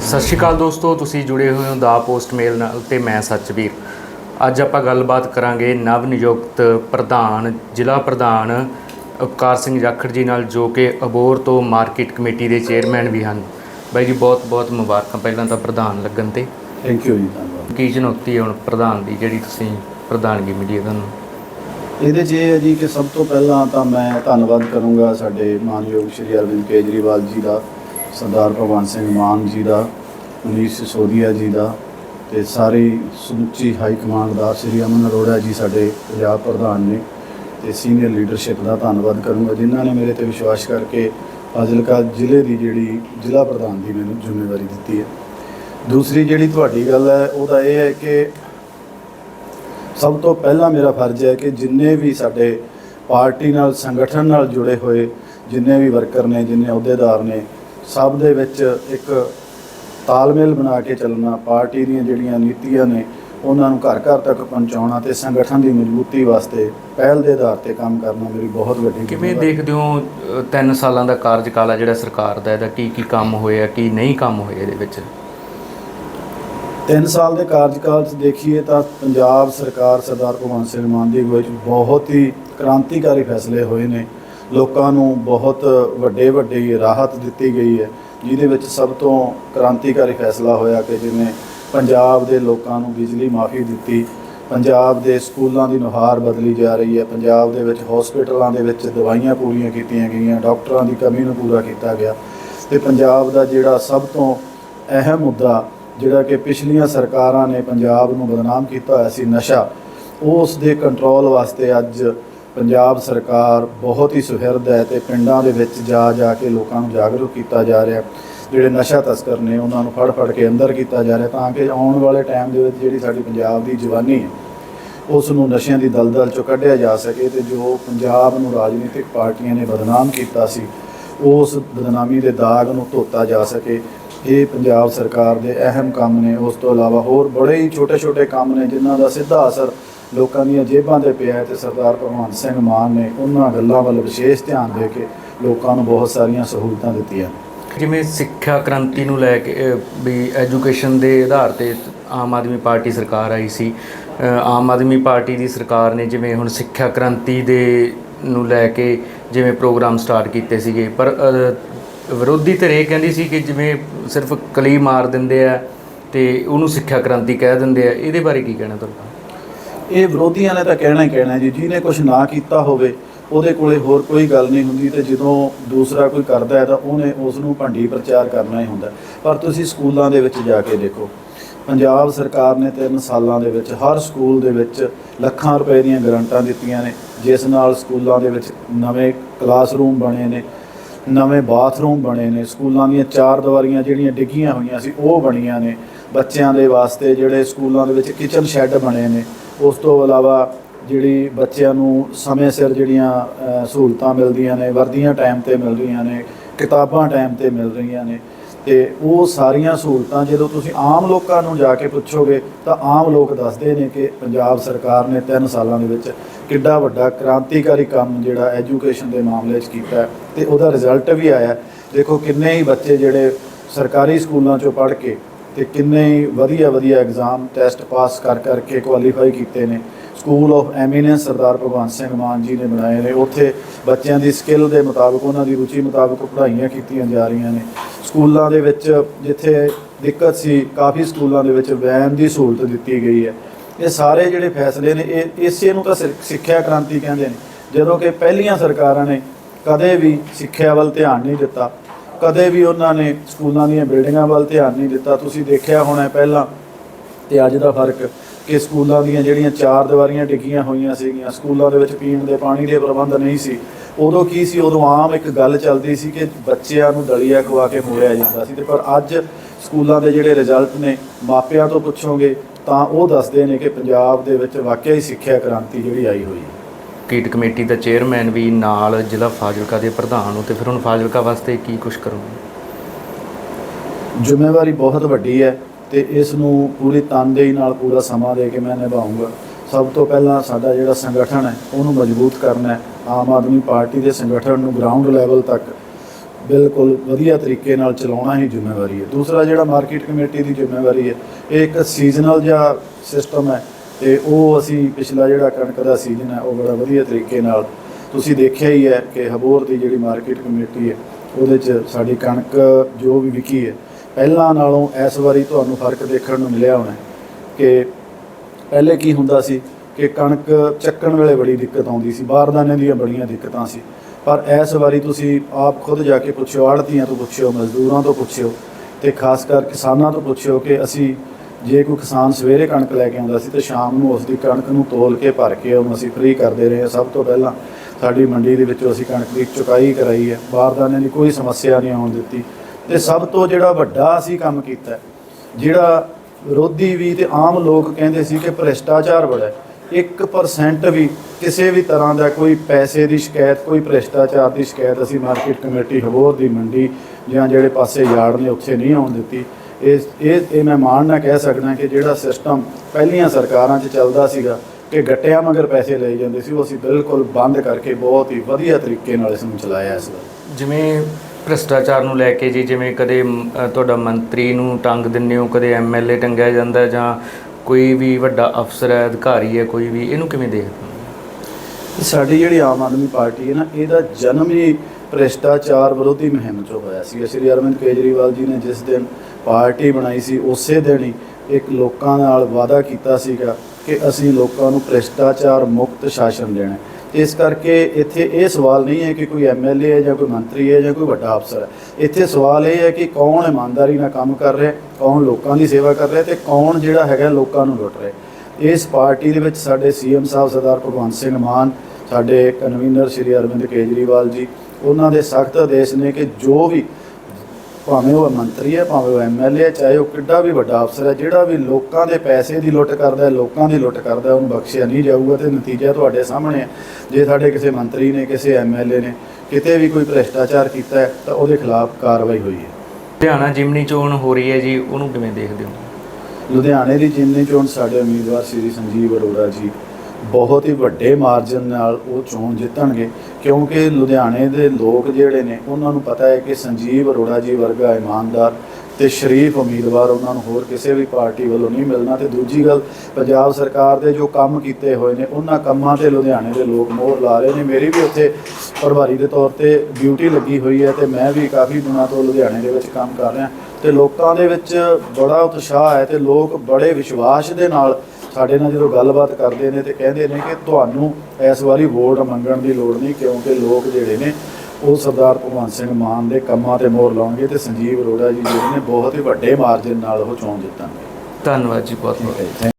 ਸਤਿ ਸ਼੍ਰੀ ਅਕਾਲ ਦੋਸਤੋ ਤੁਸੀਂ ਜੁੜੇ ਹੋਏ ਹੋ ਦਾ ਪੋਸਟ ਮੇਲ ਨਾਲ ਤੇ ਮੈਂ ਸੱਚਵੀਰ। ਅੱਜ ਆਪਾਂ ਗੱਲਬਾਤ ਕਰਾਂਗੇ ਨਵ ਨਿਯੁਕਤ ਪ੍ਰਧਾਨ ਜ਼ਿਲ੍ਹਾ ਪ੍ਰਧਾਨ ਉਪਕਾਰ ਸਿੰਘ ਜਾਖੜ ਜੀ ਨਾਲ ਜੋ ਕਿ ਅਬੋਰ ਤੋਂ ਮਾਰਕੀਟ ਕਮੇਟੀ ਦੇ ਚੇਅਰਮੈਨ ਵੀ ਹਨ। ਬਾਈ ਜੀ ਬਹੁਤ ਬਹੁਤ ਮੁਬਾਰਕਾਂ ਪਹਿਲਾਂ ਤਾਂ ਪ੍ਰਧਾਨ ਲੱਗਣ ਤੇ। ਥੈਂਕ ਯੂ ਜੀ ਧੰਨਵਾਦ। ਕੀ ਚੁਣੌਤੀ ਹੈ ਹੁਣ ਪ੍ਰਧਾਨ ਦੀ ਜਿਹੜੀ ਤੁਸੀਂ ਪ੍ਰਧਾਨਗੀ ਮਿਲੀ ਹੈ ਤੁਹਾਨੂੰ? ਇਹਦੇ 'ਚ ਇਹ ਹੈ ਜੀ ਕਿ ਸਭ ਤੋਂ ਪਹਿਲਾਂ ਤਾਂ ਮੈਂ ਧੰਨਵਾਦ ਕਰੂੰਗਾ ਸਾਡੇ ਮਾਨਯੋਗ ਸ਼੍ਰੀ ਅਰਵਿੰਦ ਕੇਜਰੀਵਾਲ ਜੀ ਦਾ, ਸਰਦਾਰ ਭਗਵੰਤ ਸਿੰਘ ਮਾਨ ਜੀ ਦਾ, ਮਨੀਸ਼ ਸਿਸੋਦੀਆ ਜੀ ਦਾ ਤੇ ਸਾਰੀ ਸਮੁੱਚੀ ਹਾਈ ਕਮਾਂਡ ਦਾ ਸ਼੍ਰੀ ਅਮਨ ਅਰੋੜਾ ਜੀ ਸਾਡੇ ਪੰਜਾਬ ਪ੍ਰਧਾਨ ਨੇ ਤੇ ਸੀਨੀਅਰ ਲੀਡਰਸ਼ਿਪ ਦਾ ਧੰਨਵਾਦ ਕਰੂੰਗਾ, ਜਿਨ੍ਹਾਂ ਨੇ ਮੇਰੇ ਤੇ ਵਿਸ਼ਵਾਸ ਕਰਕੇ ਫਾਜ਼ਿਲਕਾ ਜ਼ਿਲ੍ਹੇ ਦੀ ਜਿਹੜੀ ਜ਼ਿਲ੍ਹਾ ਪ੍ਰਧਾਨ ਦੀ ਮੈਨੂੰ ਜ਼ਿੰਮੇਵਾਰੀ ਦਿੱਤੀ ਹੈ। ਦੂਸਰੀ ਜਿਹੜੀ ਤੁਹਾਡੀ ਗੱਲ ਹੈ, ਉਹਦਾ ਇਹ ਹੈ ਕਿ ਸਭ ਤੋਂ ਪਹਿਲਾਂ ਮੇਰਾ ਫਰਜ਼ ਹੈ ਕਿ ਜਿੰਨੇ ਵੀ ਸਾਡੇ ਪਾਰਟੀ ਨਾਲ ਸੰਗਠਨ ਨਾਲ ਜੁੜੇ ਹੋਏ ਜਿੰਨੇ ਵੀ ਵਰਕਰ ਨੇ ਜਿੰਨੇ ਅਹੁਦੇਦਾਰ ਨੇ ਸਭ ਦੇ ਵਿੱਚ ਇੱਕ ਤਾਲਮੇਲ ਬਣਾ ਕੇ ਚੱਲਣਾ ਪਾਰਟੀ ਦੀਆਂ ਜਿਹੜੀਆਂ ਨੀਤੀਆਂ ਨੇ ਉਹਨਾਂ ਨੂੰ ਘਰ ਘਰ ਤੱਕ ਪਹੁੰਚਾਉਣਾ ਤੇ ਸੰਗਠਨ ਦੀ ਮਜ਼ਬੂਤੀ ਵਾਸਤੇ ਪਹਿਲ ਦੇ ਆਧਾਰ ਤੇ ਕੰਮ ਕਰਨਾ ਮੇਰੀ ਬਹੁਤ ਵੱਡੀ ਕਿਵੇਂ। ਦੇਖਦੇ ਹੋ ਤਿੰਨ ਸਾਲਾਂ ਦਾ ਕਾਰਜਕਾਲ ਹੈ ਜਿਹੜਾ ਸਰਕਾਰ ਦਾ ਇਹਦਾ ਕੀ ਕੀ ਕੰਮ ਹੋਇਆ ਕੀ ਨਹੀਂ ਕੰਮ ਹੋਏ ਇਹਦੇ ਵਿੱਚ ਤਿੰਨ ਸਾਲ ਦੇ ਕਾਰਜਕਾਲ 'ਚ ਦੇਖੀਏ ਤਾਂ ਪੰਜਾਬ ਸਰਕਾਰ ਸਰਦਾਰ ਭਗਵੰਤ ਸਿੰਘ ਮਾਨ ਦੀ ਅਗਵਾਈ 'ਚ ਬਹੁਤ ਹੀ ਕ੍ਰਾਂਤੀਕਾਰੀ ਫੈਸਲੇ ਹੋਏ ਨੇ। ਲੋਕਾਂ ਨੂੰ ਬਹੁਤ ਵੱਡੇ ਵੱਡੇ ਰਾਹਤ ਦਿੱਤੀ ਗਈ ਹੈ। ਜਿਹਦੇ ਵਿੱਚ ਸਭ ਤੋਂ ਕ੍ਰਾਂਤੀਕਾਰੀ ਫੈਸਲਾ ਹੋਇਆ ਕਿ ਜਿਵੇਂ ਪੰਜਾਬ ਦੇ ਲੋਕਾਂ ਨੂੰ ਬਿਜਲੀ ਮਾਫੀ ਦਿੱਤੀ, ਪੰਜਾਬ ਦੇ ਸਕੂਲਾਂ ਦੀ ਨੁਹਾਰ ਬਦਲੀ ਜਾ ਰਹੀ ਹੈ, ਪੰਜਾਬ ਦੇ ਵਿੱਚ ਹਸਪੀਟਲਾਂ ਦੇ ਵਿੱਚ ਦਵਾਈਆਂ ਪੂਰੀਆਂ ਕੀਤੀਆਂ ਗਈਆਂ, ਡਾਕਟਰਾਂ ਦੀ ਕਮੀ ਨੂੰ ਪੂਰਾ ਕੀਤਾ ਗਿਆ ਤੇ ਪੰਜਾਬ ਦਾ ਜਿਹੜਾ ਸਭ ਤੋਂ ਅਹਿਮ ਮੁੱਦਾ ਜਿਹੜਾ ਕਿ ਪਿਛਲੀਆਂ ਸਰਕਾਰਾਂ ਨੇ ਪੰਜਾਬ ਨੂੰ ਬਦਨਾਮ ਕੀਤਾ ਹੋਇਆ ਸੀ ਨਸ਼ਾ, ਉਸ ਦੇ ਕੰਟਰੋਲ ਵਾਸਤੇ ਅੱਜ ਪੰਜਾਬ ਸਰਕਾਰ ਬਹੁਤ ਹੀ ਸੁਹਿਰਦ ਹੈ ਤੇ ਪਿੰਡਾਂ ਦੇ ਵਿੱਚ ਜਾ ਜਾ ਕੇ ਲੋਕਾਂ ਨੂੰ ਜਾਗਰੂਕ ਕੀਤਾ ਜਾ ਰਿਹਾ ਜਿਹੜੇ ਨਸ਼ਾ ਤਸਕਰ ਨੇ, ਉਹਨਾਂ ਨੂੰ ਫੜ ਫੜ ਕੇ ਅੰਦਰ ਕੀਤਾ ਜਾ ਰਿਹਾ ਤਾਂ ਕਿ ਆਉਣ ਵਾਲੇ ਟਾਈਮ ਦੇ ਵਿੱਚ ਜਿਹੜੀ ਸਾਡੀ ਪੰਜਾਬ ਦੀ ਜਵਾਨੀ ਹੈ, ਉਸ ਨੂੰ ਨਸ਼ਿਆਂ ਦੀ ਦਲਦਲ ਚੋਂ ਕੱਢਿਆ ਜਾ ਸਕੇ ਤੇ ਜੋ ਪੰਜਾਬ ਨੂੰ ਰਾਜਨੀਤਿਕ ਪਾਰਟੀਆਂ ਨੇ ਬਦਨਾਮ ਕੀਤਾ ਸੀ, ਉਸ ਬਦਨਾਮੀ ਦੇ ਦਾਗ ਨੂੰ ਧੋਤਾ ਜਾ ਸਕੇ। ਇਹ ਪੰਜਾਬ ਸਰਕਾਰ ਦੇ ਅਹਿਮ ਕੰਮ ਨੇ। ਉਸ ਤੋਂ ਇਲਾਵਾ ਹੋਰ ਬੜੇ ਹੀ ਛੋਟੇ-ਛੋਟੇ ਕੰਮ ਨੇ ਜਿਨ੍ਹਾਂ ਦਾ ਸਿੱਧਾ ਅਸਰ ਲੋਕਾਂ ਦੀਆਂ ਜੇਬਾਂ ਤੇ ਪਿਆ ਹੈ ਤੇ ਸਰਦਾਰ ਭਗਵੰਤ ਸਿੰਘ ਮਾਨ ਨੇ ਉਹਨਾਂ ਗੱਲਾਂ ਵੱਲ ਵਿਸ਼ੇਸ਼ ਧਿਆਨ ਦੇ ਕੇ ਲੋਕਾਂ ਨੂੰ ਬਹੁਤ ਸਾਰੀਆਂ ਸਹੂਲਤਾਂ ਦਿੱਤੀਆਂ। ਜਿਵੇਂ ਸਿੱਖਿਆ ਕ੍ਰਾਂਤੀ ਨੂੰ ਲੈ ਕੇ ਵੀ ਐਜੂਕੇਸ਼ਨ ਦੇ ਆਧਾਰ ਤੇ ਆਮ ਆਦਮੀ ਪਾਰਟੀ ਸਰਕਾਰ ਆਈ ਸੀ। ਆਮ ਆਦਮੀ ਪਾਰਟੀ ਦੀ ਸਰਕਾਰ ਨੇ ਜਿਵੇਂ ਹੁਣ ਸਿੱਖਿਆ ਕ੍ਰਾਂਤੀ ਦੇ ਨੂੰ ਲੈ ਕੇ ਜਿਵੇਂ ਪ੍ਰੋਗਰਾਮ ਸਟਾਰਟ ਕੀਤੇ ਸੀਗੇ, ਪਰ ਵਿਰੋਧੀ ਧਿਰ ਇਹ ਕਹਿੰਦੀ ਸੀ ਕਿ ਜਿਵੇਂ ਸਿਰਫ ਕਲੀ ਮਾਰ ਦਿੰਦੇ ਆ ਤੇ ਉਹਨੂੰ ਸਿੱਖਿਆ ਕ੍ਰਾਂਤੀ ਕਹਿ ਦਿੰਦੇ ਆ, ਇਹਦੇ ਬਾਰੇ ਕੀ ਕਹਿਣਾ ਤੁਹਾਡਾ? ਇਹ ਵਿਰੋਧੀਆਂ ਨੇ ਤਾਂ ਕਹਿਣਾ ਹੀ ਕਹਿਣਾ ਜੀ, ਜਿਹਨੇ ਕੁਝ ਨਾ ਕੀਤਾ ਹੋਵੇ, ਉਹਦੇ ਕੋਲੇ ਹੋਰ ਕੋਈ ਗੱਲ ਨਹੀਂ ਹੁੰਦੀ ਤੇ ਜਦੋਂ ਦੂਸਰਾ ਕੋਈ ਕਰਦਾ ਹੈ ਤਾਂ ਉਹਨੇ ਉਸ ਨੂੰ ਭੰਡੀ ਪ੍ਰਚਾਰ ਕਰਨਾ ਹੀ ਹੁੰਦਾ ਪਰ ਤੁਸੀਂ ਸਕੂਲਾਂ ਦੇ ਵਿੱਚ ਜਾ ਕੇ ਦੇਖੋ, ਪੰਜਾਬ ਸਰਕਾਰ ਨੇ ਤਿੰਨ ਸਾਲਾਂ ਦੇ ਵਿੱਚ ਹਰ ਸਕੂਲ ਦੇ ਵਿੱਚ ਲੱਖਾਂ ਰੁਪਏ ਦੀਆਂ ਗਰੰਟਾਂ ਦਿੱਤੀਆਂ ਨੇ, ਜਿਸ ਨਾਲ ਸਕੂਲਾਂ ਦੇ ਵਿੱਚ ਨਵੇਂ ਕਲਾਸਰੂਮ ਬਣੇ ਨੇ ਨਵੇਂ ਬਾਥਰੂਮ ਬਣੇ ਨੇ, ਸਕੂਲਾਂ ਦੀਆਂ ਚਾਰ ਦੀਵਾਰੀਆਂ ਜਿਹੜੀਆਂ ਡਿੱਗੀਆਂ ਹੋਈਆਂ ਸੀ, ਉਹ ਬਣੀਆਂ ਨੇ। ਬੱਚਿਆਂ ਦੇ ਵਾਸਤੇ ਜਿਹੜੇ ਸਕੂਲਾਂ ਦੇ ਵਿੱਚ ਕਿਚਨ ਸ਼ੈੱਡ ਬਣੇ ਨੇ, ਉਸ ਤੋਂ ਇਲਾਵਾ ਜਿਹੜੀ ਬੱਚਿਆਂ ਨੂੰ ਸਮੇਂ ਸਿਰ ਜਿਹੜੀਆਂ ਸਹੂਲਤਾਂ ਮਿਲਦੀਆਂ ਨੇ, ਵਰਦੀਆਂ ਟਾਈਮ ਤੇ ਮਿਲ ਰਹੀਆਂ ਨੇ, ਕਿਤਾਬਾਂ ਟਾਈਮ ਤੇ ਮਿਲ ਰਹੀਆਂ ਨੇ। ਤੇ ਉਹ ਸਾਰੀਆਂ ਸਹੂਲਤਾਂ ਜਦੋਂ ਤੁਸੀਂ ਆਮ ਲੋਕਾਂ ਨੂੰ ਜਾ ਕੇ ਪੁੱਛੋਗੇ, ਤਾਂ ਆਮ ਲੋਕ ਦੱਸਦੇ ਨੇ ਕਿ ਪੰਜਾਬ ਸਰਕਾਰ ਨੇ 3 ਸਾਲਾਂ ਦੇ ਵਿੱਚ ਕਿੱਡਾ ਵੱਡਾ ਕ੍ਰਾਂਤੀਕਾਰੀ ਕੰਮ ਜਿਹੜਾ ਐਜੂਕੇਸ਼ਨ ਦੇ ਮਾਮਲੇ 'ਚ ਕੀਤਾ ਹੈ ਤੇ ਉਹਦਾ ਰਿਜ਼ਲਟ ਵੀ ਆਇਆ ਦੇਖੋ ਕਿੰਨੇ ਹੀ ਬੱਚੇ ਜਿਹੜੇ ਸਰਕਾਰੀ ਸਕੂਲਾਂ 'ਚੋਂ ਪੜ੍ਹ ਕੇ ਤੇ ਕਿੰਨੇ ਹੀ ਵਧੀਆ ਵਧੀਆ ਐਗਜ਼ਾਮ ਟੈਸਟ ਪਾਸ ਕਰ ਕਰਕੇ ਕੁਆਲੀਫਾਈ ਕੀਤੇ ਨੇ। School of eminence Sardar Bhagwant Singh Mann ji ਨੇ ਬਣਾਏ ਨੇ। ਉੱਥੇ ਬੱਚਿਆਂ ਦੀ ਸਕਿੱਲ ਦੇ ਮੁਤਾਬਕ, ਉਹਨਾਂ ਦੀ ਰੁਚੀ ਮੁਤਾਬਕ ਪੜ੍ਹਾਈਆਂ ਕੀਤੀਆਂ ਜਾ ਰਹੀਆਂ ਨੇ। ਸਕੂਲਾਂ ਦੇ ਵਿੱਚ ਜਿੱਥੇ ਦਿੱਕਤ ਸੀ, ਕਾਫੀ ਸਕੂਲਾਂ ਦੇ ਵਿੱਚ ਵੈਨ ਦੀ ਸਹੂਲਤ ਦਿੱਤੀ ਗਈ ਹੈ। ਇਹ ਸਾਰੇ ਜਿਹੜੇ ਫੈਸਲੇ ਨੇ, ਇਹ ਇਸੇ ਨੂੰ ਤਾਂ ਸਿ- ਸਿੱਖਿਆ ਕ੍ਰਾਂਤੀ ਕਹਿੰਦੇ ਨੇ। ਜਦੋਂ ਕਿ ਪਹਿਲੀਆਂ ਸਰਕਾਰਾਂ ਨੇ ਕਦੇ ਵੀ ਸਿੱਖਿਆ ਵੱਲ ਧਿਆਨ ਨਹੀਂ ਦਿੱਤਾ, ਕਦੇ ਵੀ ਉਹਨਾਂ ਨੇ ਸਕੂਲਾਂ ਦੀਆਂ ਬਿਲਡਿੰਗਾਂ ਵੱਲ ਧਿਆਨ ਨਹੀਂ ਦਿੱਤਾ। ਤੁਸੀਂ ਦੇਖਿਆ ਹੋਣਾ ਪਹਿਲਾਂ ਤੇ ਅੱਜ ਦਾ ਫ਼ਰਕ ਕਿ ਸਕੂਲਾਂ ਦੀਆਂ ਜਿਹੜੀਆਂ ਚਾਰ ਦੀਵਾਰੀਆਂ ਡਿੱਗੀਆਂ ਹੋਈਆਂ ਸੀਗੀਆਂ, ਸਕੂਲਾਂ ਦੇ ਵਿੱਚ ਪੀਣ ਦੇ ਪਾਣੀ ਦੇ ਪ੍ਰਬੰਧ ਨਹੀਂ ਸੀ। ਉਦੋਂ ਕੀ ਸੀ? ਉਦੋਂ ਆਮ ਇੱਕ ਗੱਲ ਚੱਲਦੀ ਸੀ ਕਿ ਬੱਚਿਆਂ ਨੂੰ ਦਲੀਆ ਖਵਾ ਕੇ ਮੋੜਿਆ ਜਾਂਦਾ ਸੀ। ਤੇ ਪਰ ਅੱਜ ਸਕੂਲਾਂ ਦੇ ਜਿਹੜੇ ਰਿਜ਼ਲਟ ਨੇ, ਮਾਪਿਆਂ ਤੋਂ ਪੁੱਛੋਗੇ ਤਾਂ ਉਹ ਦੱਸਦੇ ਨੇ ਕਿ ਪੰਜਾਬ ਦੇ ਵਿੱਚ ਵਾਕਿਆ ਹੀ ਸਿੱਖਿਆ ਕ੍ਰਾਂਤੀ ਜਿਹੜੀ ਆਈ ਹੋਈ ਹੈ। ਕੀਟ ਕਮੇਟੀ ਦਾ ਚੇਅਰਮੈਨ ਵੀ ਨਾਲ ਜ਼ਿਲ੍ਹਾ ਫਾਜ਼ਿਲਕਾ ਦੇ ਪ੍ਰਧਾਨ ਹੋ ਤੇ ਫਿਰ ਹੁਣ ਫਾਜ਼ਿਲਕਾ ਵਾਸਤੇ ਕੀ ਕੁਝ ਕਰੋਗੇ? ਜ਼ਿੰਮੇਵਾਰੀ ਬਹੁਤ ਵੱਡੀ ਹੈ ਤੇ ਇਸ ਨੂੰ ਪੂਰੀ ਤਨਦੇਹੀ ਨਾਲ ਪੂਰਾ ਸਮਾਂ ਦੇ ਕੇ ਮੈਂ ਨਿਭਾਉਂਗਾ ਸਭ ਤੋਂ ਪਹਿਲਾਂ ਸਾਡਾ ਜਿਹੜਾ ਸੰਗਠਨ ਹੈ ਉਹਨੂੰ ਮਜ਼ਬੂਤ ਕਰਨਾ ਹੈ। ਆਮ ਆਦਮੀ ਪਾਰਟੀ ਦੇ ਸੰਗਠਨ ਨੂੰ ਗਰਾਊਂਡ ਲੈਵਲ ਤੱਕ ਬਿਲਕੁਲ ਵਧੀਆ ਤਰੀਕੇ ਨਾਲ ਚਲਾਉਣਾ ਹੀ ਜ਼ਿੰਮੇਵਾਰੀ ਹੈ। ਦੂਸਰਾ ਜਿਹੜਾ ਮਾਰਕੀਟ ਕਮੇਟੀ ਦੀ ਜ਼ਿੰਮੇਵਾਰੀ ਹੈ, ਇਹ ਇੱਕ ਸੀਜ਼ਨਲ ਜਿਹਾ ਸਿਸਟਮ ਹੈ ਤੇ ਉਹ ਅਸੀਂ ਪਿਛਲਾ ਜਿਹੜਾ ਕਣਕ ਦਾ ਸੀਜ਼ਨ ਹੈ, ਉਹ ਬੜਾ ਵਧੀਆ ਤਰੀਕੇ ਨਾਲ ਤੁਸੀਂ ਦੇਖਿਆ ਹੀ ਹੈ ਕਿ ਹਬੋਰ ਦੀ ਜਿਹੜੀ ਮਾਰਕੀਟ ਕਮੇਟੀ ਹੈ, ਉਹਦੇ 'ਚ ਸਾਡੀ ਕਣਕ ਜੋ ਵੀ ਵਿਕੀ ਹੈ, ਪਹਿਲਾਂ ਨਾਲੋਂ ਇਸ ਵਾਰੀ ਤੁਹਾਨੂੰ ਫ਼ਰਕ ਦੇਖਣ ਨੂੰ ਮਿਲਿਆ ਹੋਣਾ ਕਿ ਪਹਿਲੇ ਕੀ ਹੁੰਦਾ ਸੀ ਕਿ ਕਣਕ ਚੱਕਣ ਵੇਲੇ ਬੜੀ ਦਿੱਕਤ ਆਉਂਦੀ ਸੀ, ਬਾਰਦਾਨੇ ਦੀਆਂ ਬੜੀਆਂ ਦਿੱਕਤਾਂ ਸੀ। ਪਰ ਇਸ ਵਾਰੀ ਤੁਸੀਂ ਆਪ ਖੁਦ ਜਾ ਕੇ ਪੁੱਛਿਓ, ਆੜਤੀਆਂ ਤੋਂ ਪੁੱਛਿਓ, ਮਜ਼ਦੂਰਾਂ ਤੋਂ ਪੁੱਛਿਓ ਤੇ ਖਾਸ ਕਰ ਕਿਸਾਨਾਂ ਤੋਂ ਪੁੱਛਿਓ ਕਿ ਅਸੀਂ ਜੇ ਕੋਈ ਕਿਸਾਨ ਸਵੇਰੇ ਕਣਕ ਲੈ ਕੇ ਆਉਂਦਾ ਸੀ ਤੇ ਸ਼ਾਮ ਨੂੰ ਉਸ ਦੀ ਕਣਕ ਨੂੰ ਤੋਲ ਕੇ ਭਰ ਕੇ ਉਹਨੂੰ ਅਸੀਂ ਫ੍ਰੀ ਕਰਦੇ ਰਹੇ। ਹਾਂ ਸਭ ਤੋਂ ਪਹਿਲਾਂ ਸਾਡੀ ਮੰਡੀ ਦੇ ਵਿੱਚੋਂ ਅਸੀਂ ਕਣਕ ਦੀ ਚੁਕਾਈ ਕਰਾਈ ਹੈ। ਬਾਰਦਾਨੇ ਦੀ ਕੋਈ ਸਮੱਸਿਆ ਨਹੀਂ ਆਉਣ ਦਿੱਤੀ। ਤੇ ਸਭ ਤੋਂ ਜਿਹੜਾ ਵੱਡਾ ਅਸੀਂ ਕੰਮ ਕੀਤਾ, ਜਿਹੜਾ ਵਿਰੋਧੀ ਵੀ ਤੇ ਆਮ ਲੋਕ ਕਹਿੰਦੇ ਸੀ ਕਿ ਭ੍ਰਿਸ਼ਟਾਚਾਰ ਬੜਾ ਹੈ 1% ਵੀ ਕਿਸੇ ਵੀ ਤਰ੍ਹਾਂ ਦਾ ਕੋਈ ਪੈਸੇ ਦੀ ਸ਼ਿਕਾਇਤ, ਕੋਈ ਭ੍ਰਿਸ਼ਟਾਚਾਰ ਦੀ ਸ਼ਿਕਾਇਤ ਅਸੀਂ ਮਾਰਕੀਟ ਕਮੇਟੀ ਹਬੋਰ ਦੀ ਮੰਡੀ ਜਾਂ ਜਿਹੜੇ ਪਾਸੇ ਯਾਰਡ ਨੇ ਉੱਥੇ ਨਹੀਂ ਆਉਣ ਦਿੱਤੀ। ਇਸ ਇਹ ਇਹ ਮੈਂ ਮਾਣ ਨਾਲ ਕਹਿ ਸਕਦਾ ਕਿ ਜਿਹੜਾ ਸਿਸਟਮ ਪਹਿਲੀਆਂ ਸਰਕਾਰਾਂ 'ਚ ਚੱਲਦਾ ਸੀਗਾ ਕਿ ਗੱਟਿਆਂ ਮਗਰ ਪੈਸੇ ਲਏ ਜਾਂਦੇ ਸੀ, ਉਹ ਅਸੀਂ ਬਿਲਕੁਲ ਬੰਦ ਕਰਕੇ ਬਹੁਤ ਹੀ ਵਧੀਆ ਤਰੀਕੇ ਨਾਲ ਇਸ ਨੂੰ ਚਲਾਇਆ ਇਸ ਵਾਰ। ਜਿਵੇਂ ਭ੍ਰਿਸ਼ਟਾਚਾਰ ਨੂੰ ਲੈ ਕੇ ਜੀ, ਜਿਵੇਂ ਕਦੇ ਤੁਹਾਡਾ ਮੰਤਰੀ ਨੂੰ ਟੰਗ ਦਿੰਦੇ ਹੋ, ਕਦੇ ਐਮਐਲਏ ਟੰਗਿਆ ਜਾਂਦਾ ਜਾਂ ਕੋਈ ਵੀ ਵੱਡਾ ਅਫਸਰ ਹੈ, ਅਧਿਕਾਰੀ ਹੈ, ਕੋਈ ਵੀ, ਇਹਨੂੰ ਕਿਵੇਂ ਦੇਖਦੇ ਹੋ? ਸਾਡੀ ਜਿਹੜੀ ਆਮ ਆਦਮੀ ਪਾਰਟੀ ਹੈ ਨਾ, ਇਹਦਾ ਜਨਮ ਹੀ ਭ੍ਰਿਸ਼ਟਾਚਾਰ ਵਿਰੋਧੀ ਮੁਹਿੰਮ 'ਚੋਂ ਹੋਇਆ ਸੀ। ਸ਼੍ਰੀ ਅਰਵਿੰਦ ਕੇਜਰੀਵਾਲ ਜੀ ਨੇ ਜਿਸ ਦਿਨ ਪਾਰਟੀ ਬਣਾਈ ਸੀ, ਉਸੇ ਦਿਨ ਹੀ ਇੱਕ ਲੋਕਾਂ ਨਾਲ ਵਾਅਦਾ ਕੀਤਾ ਸੀਗਾ ਕਿ ਅਸੀਂ ਲੋਕਾਂ ਨੂੰ ਭ੍ਰਿਸ਼ਟਾਚਾਰ ਮੁਕਤ ਸ਼ਾਸਨ ਦੇਣਾ ਇਸ ਕਰਕੇ ਇੱਥੇ ਇਹ ਸਵਾਲ ਨਹੀਂ ਹੈ ਕਿ ਕੋਈ ਐਮਐਲਏ ਹੈ ਜਾਂ ਕੋਈ ਮੰਤਰੀ ਹੈ ਜਾਂ ਕੋਈ ਵੱਡਾ ਅਫਸਰ ਹੈ। ਇੱਥੇ ਸਵਾਲ ਇਹ ਹੈ ਕਿ ਕੌਣ ਇਮਾਨਦਾਰੀ ਨਾਲ ਕੰਮ ਕਰ ਰਿਹਾ ਕੌਣ ਲੋਕਾਂ ਦੀ ਸੇਵਾ ਕਰ ਰਿਹਾ ਤੇ ਕੌਣ ਜਿਹੜਾ ਹੈਗਾ ਲੋਕਾਂ ਨੂੰ ਲੁੱਟ ਰਿਹਾ ਇਸ ਪਾਰਟੀ ਦੇ ਵਿੱਚ ਸਾਡੇ ਸੀਐਮ ਸਾਹਿਬ ਸਰਦਾਰ ਭਗਵੰਤ ਸਿੰਘ ਮਾਨ, ਸਾਡੇ ਕਨਵੀਨਰ ਸ਼੍ਰੀ ਅਰਵਿੰਦ ਕੇਜਰੀਵਾਲ ਜੀ, ਉਹਨਾਂ ਦੇ ਸਖਤ ਆਦੇਸ਼ ਨੇ ਕਿ ਜੋ ਵੀ ਭਾਵੇਂ ਉਹ ਮੰਤਰੀ ਹੈ ਭਾਵੇਂ ਉਹ ਐਮਐਲਏ ਹੈ ਚਾਹੇ ਉਹ ਕਿੱਡਾ ਵੀ ਵੱਡਾ ਅਫਸਰ ਹੈ ਜਿਹੜਾ ਵੀ ਲੋਕਾਂ ਦੇ ਪੈਸੇ ਦੀ ਲੁੱਟ ਕਰਦਾ ਹੈ ਲੋਕਾਂ ਦੀ ਲੁੱਟ ਕਰਦਾ ਹੈ ਉਹਨੂੰ ਬਖਸ਼ਿਆ ਨਹੀਂ ਜਾਊਗਾ ਤੇ ਨਤੀਜਾ ਤੁਹਾਡੇ ਸਾਹਮਣੇ ਹੈ। ਜੇ ਸਾਡੇ ਕਿਸੇ ਮੰਤਰੀ ਨੇ ਕਿਸੇ ਐਮਐਲਏ ਨੇ ਕਿਤੇ ਵੀ ਕੋਈ ਭ੍ਰਿਸ਼ਟਾਚਾਰ ਕੀਤਾ ਹੈ ਤਾਂ ਉਹਦੇ ਖਿਲਾਫ ਕਾਰਵਾਈ ਹੋਈ ਹੈ। ਲੁਧਿਆਣਾ ਜਿਮਨੀ ਚੋਣ ਹੋ ਰਹੀ ਹੈ ਜੀ ਉਹਨੂੰ ਕਿਵੇਂ ਦੇਖਦੇ ਹੋ? ਲੁਧਿਆਣੇ ਦੀ ਜਿਮਨੀ ਚੋਣ ਸਾਡੇ ਉਮੀਦਵਾਰ ਸ੍ਰੀ ਸੰਜੀਵ ਅਰੋੜਾ ਜੀ ਬਹੁਤ ਹੀ ਵੱਡੇ ਮਾਰਜਨ ਨਾਲ ਉਹ ਚੋਣ ਜਿੱਤਣਗੇ, ਕਿਉਂਕਿ ਲੁਧਿਆਣੇ ਦੇ ਲੋਕ ਜਿਹੜੇ ਨੇ, ਉਹਨਾਂ ਨੂੰ ਪਤਾ ਹੈ ਕਿ ਸੰਜੀਵ ਅਰੋੜਾ ਜੀ ਵਰਗਾ ਇਮਾਨਦਾਰ ਤੇ ਸ਼ਰੀਫ ਉਮੀਦਵਾਰ ਉਹਨਾਂ ਨੂੰ ਹੋਰ ਕਿਸੇ ਵੀ ਪਾਰਟੀ ਵੱਲੋਂ ਨਹੀਂ ਮਿਲਣਾ। ਤੇ ਦੂਜੀ ਗੱਲ, ਪੰਜਾਬ ਸਰਕਾਰ ਦੇ ਜੋ ਕੰਮ ਕੀਤੇ ਹੋਏ ਨੇ, ਉਹਨਾਂ ਕੰਮਾਂ ਤੇ ਲੁਧਿਆਣੇ ਦੇ ਲੋਕ ਮੋਹਰ ਲਾ ਰਹੇ ਨੇ। ਮੇਰੀ ਵੀ ਉੱਥੇ ਪ੍ਰਭਾਰੀ ਦੇ ਤੌਰ ਤੇ ਡਿਊਟੀ ਲੱਗੀ ਹੋਈ ਹੈ ਤੇ ਮੈਂ ਵੀ ਕਾਫੀ ਦਿਨਾਂ ਤੋਂ ਲੁਧਿਆਣੇ ਦੇ ਵਿੱਚ ਕੰਮ ਕਰ ਰਿਹਾ। ਤੇ ਲੋਕਾਂ ਦੇ ਵਿੱਚ ਬੜਾ ਉਤਸ਼ਾਹ ਹੈ ਤੇ ਲੋਕ ਬੜੇ ਵਿਸ਼ਵਾਸ ਦੇ ਨਾਲ ਸਾਡੇ ਨਾਲ ਜਦੋਂ ਗੱਲਬਾਤ ਕਰਦੇ ਨੇ ਤੇ ਕਹਿੰਦੇ ਨੇ ਕਿ ਤੁਹਾਨੂੰ ਇਸ ਵਾਰੀ ਵੋਟ ਮੰਗਣ ਦੀ ਲੋੜ ਨਹੀਂ ਕਿਉਂਕਿ ਲੋਕ ਜਿਹੜੇ ਨੇ ਉਹ ਸਰਦਾਰ ਭਗਵੰਤ ਸਿੰਘ ਮਾਨ ਦੇ ਕੰਮਾਂ ਤੇ ਮੋਹਰ ਲਾਉਣਗੇ ਤੇ ਸੰਜੀਵ ਅਰੋੜਾ ਜੀ ਜਿਹੜੇ ਨੇ ਬਹੁਤ ਹੀ ਵੱਡੇ ਮਾਰਜਨ ਨਾਲ ਉਹ ਚੋਣ ਜਿੱਤਣਗੇ। ਧੰਨਵਾਦ ਜੀ ਬਹੁਤ ਬਹੁਤ।